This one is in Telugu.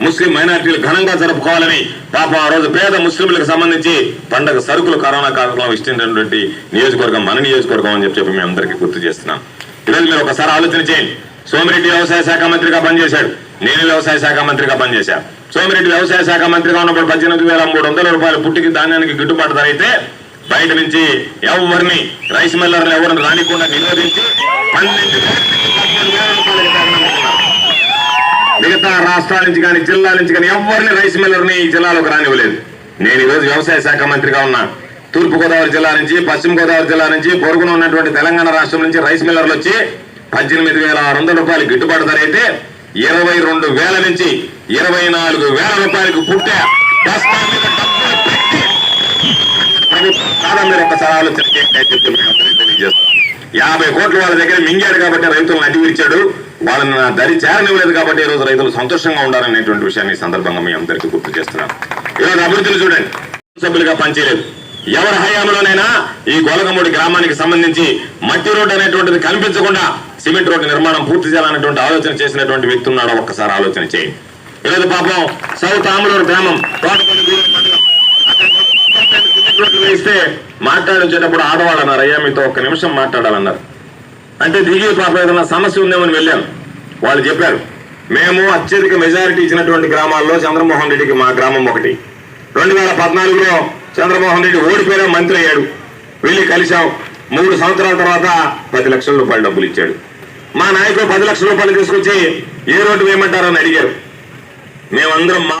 ముస్లిం మైనార్టీలు ఘనంగా జరుపుకోవాలని పాపం ఆ రోజు పేద ముస్లింలకు సంబంధించి పండగ సరుకులు కరోనా కాలంలో ఇచ్చినటువంటి నియోజకవర్గం మన నియోజకవర్గం అని చెప్పి చెప్పి మేము అందరికీ గుర్తు చేస్తున్నాం. ఈరోజు మీరు ఒకసారి ఆలోచన చేయండి. సోమిరెడ్డి వ్యవసాయ శాఖ మంత్రిగా పనిచేశాడు. నేను వ్యవసాయ శాఖ మంత్రిగా పనిచేశాను సోమిరెడ్డి వ్యవసాయ శాఖ మంత్రిగా ఉన్నప్పుడు పద్దెనిమిది వేల మూడు వందల రూపాయలు పుట్టికి ధాన్యానికి గిట్టుబాటు ధర అయితే బయట నుంచి ఎవరిని రైస్ మిల్లర్లు ఎవరిని రానికుండా నిరోధించి పన్నెండు రాష్ట్రాల నుంచి కానీ జిల్లాల నుంచి కానీ ఎవరిని రైస్ మిల్లర్ని ఈ జిల్లాలోకి రానివ్వలేదు. నేను ఈరోజు రోజు వ్యవసాయ శాఖ మంత్రిగా ఉన్నా. తూర్పు గోదావరి జిల్లా నుంచి పశ్చిమ గోదావరి జిల్లా నుంచి పొరుగున ఉన్నటువంటి తెలంగాణ రాష్ట్రం నుంచి రైస్ మిల్లర్లు వచ్చి పద్దెనిమిది వేల ఆరు వందల రూపాయలు గిట్టుబాటు ధర అయితే ఇరవై రెండు వేల నుంచి ఇరవై నాలుగు వేల రూపాయలకు పుట్టే. మీరు ఆలోచన యాభై కోట్ల వాళ్ళ దగ్గర మింగాడు కాబట్టి రైతులను అడిగిచ్చాడు వాళ్ళని నా దరి చేరనివ్వలేదు కాబట్టి ఈ రోజు రైతులు సంతోషంగా ఉండాలనేటువంటి విషయాన్ని సందర్భంగా మీ అందరికీ గుర్తు చేస్తున్నాం ఈరోజు అభివృద్ధిని చూడండి. సభ్యులుగా పనిచేయలేదు. ఎవరి హయాంలోనైనా ఈ గోలకమూడి గ్రామానికి సంబంధించి మట్టి రోడ్డు అనేటువంటిది కనిపించకుండా సిమెంట్ రోడ్డు నిర్మాణం పూర్తి చేయాలనేటువంటి ఆలోచన చేసినటువంటి వ్యక్తి ఉన్నాడో ఒక్కసారి ఆలోచన చేయండి. ఈరోజు పాపం సౌత్ ఆములూరు గ్రామం వేస్తే మాట్లాడించేటప్పుడు ఆడవాళ్ళన్నారు. అయ్యా మీతో ఒక్క నిమిషం మాట్లాడాలన్నారు. అంటే దిగి పాపం ఏదైనా సమస్య ఉందేమని వెళ్ళాను. వాళ్ళు చెప్పారు మేము అత్యధిక మెజారిటీ ఇచ్చినటువంటి గ్రామాల్లో చంద్రమోహన్ రెడ్డికి మా గ్రామం ఒకటి. రెండు వేల పద్నాలుగులో చంద్రమోహన్ రెడ్డి ఓడిపోయిన మంత్రి అయ్యాడు. వెళ్ళి కలిశాం. మూడు సంవత్సరాల తర్వాత పది లక్షల రూపాయలు డబ్బులు ఇచ్చాడు. మా నాయకుడు పది లక్షల రూపాయలు తీసుకొచ్చి ఏ రోడ్డు వేయమంటారని అడిగారు. మేమందరం